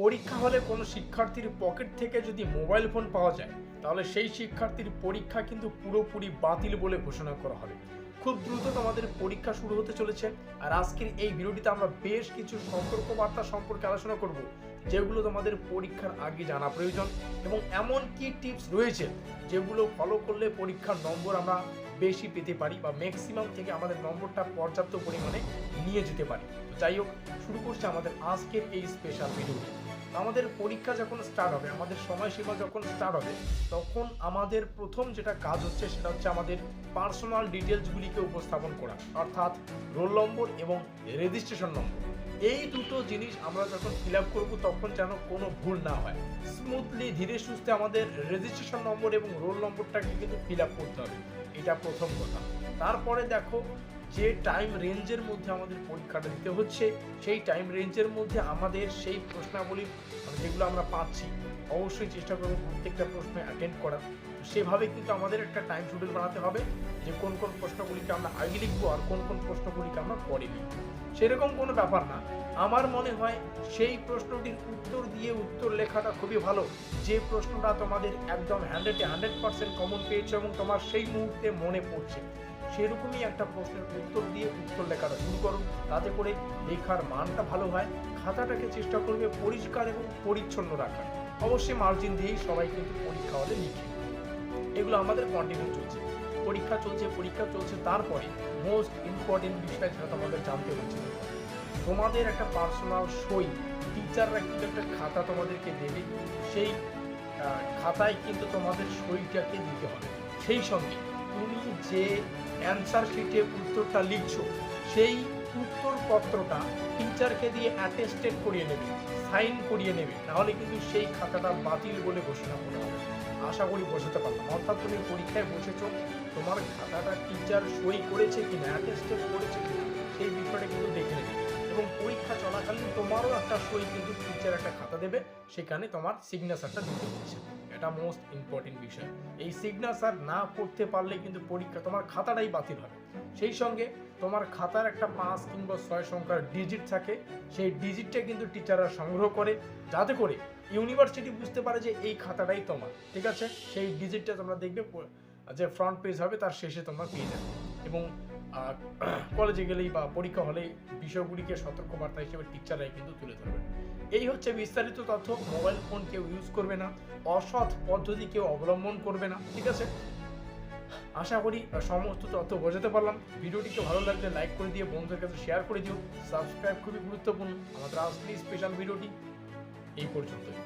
পরীক্ষা হলে কোনো শিক্ষার্থীর পকেট থেকে যদি মোবাইল ফোন পাওয়া যায়, তাহলে সেই শিক্ষার্থীর পরীক্ষা কিন্তু পুরোপুরি বাতিল বলে ঘোষণা করা হবে। খুব দ্রুত তোমাদের পরীক্ষা শুরু হতে চলেছে, আর আজকের এই ভিডিওটিতে আমরা বেশ কিছু সতর্ক বার্তা সম্পর্কে আলোচনা করব, যেগুলো তোমাদের পরীক্ষার আগে জানা প্রয়োজন, এবং এমন কি টিপস রয়েছে, যেগুলো ফলো করলে পরীক্ষার নম্বর আমরা বেশি পেতে পারি বা ম্যাক্সিমাম থেকে আমাদের নম্বরটা পর্যাপ্ত পরিমাণে নিয়ে যেতে পারি। তো যাই হোক, শুরু করছে আমাদের আজকের এই স্পেশাল ভিডিওটি আমাদের পরীক্ষা যখন স্টার্ট হবে, আমাদের সময়সীমা যখন স্টার্ট হবে, তখন আমাদের প্রথম যেটা কাজ হচ্ছে সেটা হচ্ছে আমাদের পার্সোনাল ডিটেলসগুলিকে উপস্থাপন করা, অর্থাৎ রোল নম্বর এবং রেজিস্ট্রেশন নম্বর এই দুটো জিনিস আমরা যখন ফিল আপ করব, তখন যেন কোনো ভুল না হয়। স্মুথলি ধীরে সুস্থে আমাদের রেজিস্ট্রেশন নম্বর এবং রোল নম্বরটাকে কিন্তু ফিল আপ করতে হবে। এটা প্রথম কথা। তারপরে দেখো যে টাইম রেঞ্জের মধ্যে আমাদের পরীক্ষাটা দিতে হচ্ছে, সেই টাইম রেঞ্জের মধ্যে আমাদের সেই প্রশ্নাবলী যেগুলো আমরা পাচ্ছি, অবশ্যই চেষ্টা করব প্রত্যেকটা প্রশ্নে অ্যাটেন্ড করার। সেভাবে কিন্তু আমাদের একটা টাইম শিডিউল বানাতে হবে যে কোন কোন প্রশ্নগুলিকে আমরা আগে লিখব আর কোন কোন প্রশ্নগুলিকে আমরা পরে লিখব। সেরকম কোনো ব্যাপার না। আমার মনে হয় সেই প্রশ্নটির উত্তর দিয়ে উত্তর লেখাটা খুবই ভালো। যে প্রশ্নটা তোমাদের একদম হান্ড্রেডে হান্ড্রেড পার্সেন্ট কমন পেয়েছে এবং তোমার সেই মুহূর্তে মনে পড়ছে। সেরকমই একটা প্রশ্নের উত্তর দিয়ে উত্তর লেখাটা শুরু করো। তাতে করে লেখার মানটা ভালো হয়, খাতাটাকে চেষ্টা করবে পরিষ্কার এবং পরিচ্ছন্ন রাখার। অবশ্যই মার্জিন দিয়েই সবাই কিন্তু পরীক্ষা হলে লিখে। এগুলো আমাদের কন্টিনিউ চলছে। পরীক্ষা চলছে পরীক্ষা চলছে, তারপরে মোস্ট ইম্পর্টেন্ট বিষয় যেটা তোমাদের জানতে হচ্ছে। তোমাদের একটা পার্সোনাল সই টিচাররা কিন্তু একটা খাতা তোমাদেরকে দেবে। সেই খাতায় কিন্তু তোমাদের সইটাকে দিতে হবে। সেই সঙ্গে তুমি যে অ্যান্সার শিটে উত্তরটা লিখছ, সেই উত্তরপত্রটা টিচারকে দিয়ে অ্যাটেস্টেড করিয়ে নেবে সাইন করিয়ে নেবে, নাহলে কিন্তু সেই খাতাটা বাতিল বলে ঘোষণা করা হবে। আশা করি বোঝাতে পারলাম। অর্থাৎ তুমি পরীক্ষায় বসেছ, তোমার খাতাটা টিচার সই করেছে কিনা অ্যাটেস্টেড করেছে কিনা তোমারও একটা সই কিন্তু টিচার একটা খাতা দেবে, সেখানে তোমার সিগনেচারটা দিতে হচ্ছে। এটা মোস্ট ইম্পর্টেন্ট বিষয়। এই সিগনেচার না করতে পারলে কিন্তু পরীক্ষা, তোমার খাতাটাই বাতিল হবে। সেই সঙ্গে তোমার খাতার একটা পাঁচ কিংবা ছয় সংখ্যার ডিজিট থাকে। সেই ডিজিটটা কিন্তু টিচাররা সংগ্রহ করে, যাতে করে ইউনিভার্সিটি বুঝতে পারে যে এই খাতাটাই তোমার, ঠিক আছে? সেই ডিজিটটা তোমরা দেখবে, যে ফ্রন্ট পেজ হবে, তার শেষে তোমরা পেয়ে যাবে। এবং আহ, কলেজে গেলেই বা পরীক্ষা হলেই বিষয়গুলিকে সতর্কবার্তা হিসেবে টিচাররাই কিন্তু তুলে ধরবে। এই হচ্ছে বিস্তারিত তথ্য। মোবাইল ফোন কেউ ইউজ করবে না। অসৎ পদ্ধতি কেউ অবলম্বন করবে না। ঠিক আছে? আশা করি সমস্ত তথ্য বোঝাতে পারলাম। ভিডিওটিকে ভালো লাগলে লাইক করে দিয়ে বন্ধুদের কাছে শেয়ার করে দিও। সাবস্ক্রাইব খুবই গুরুত্বপূর্ণ। আমাদের আজকের স্পেশাল ভিডিওটি এই পর্যন্তই।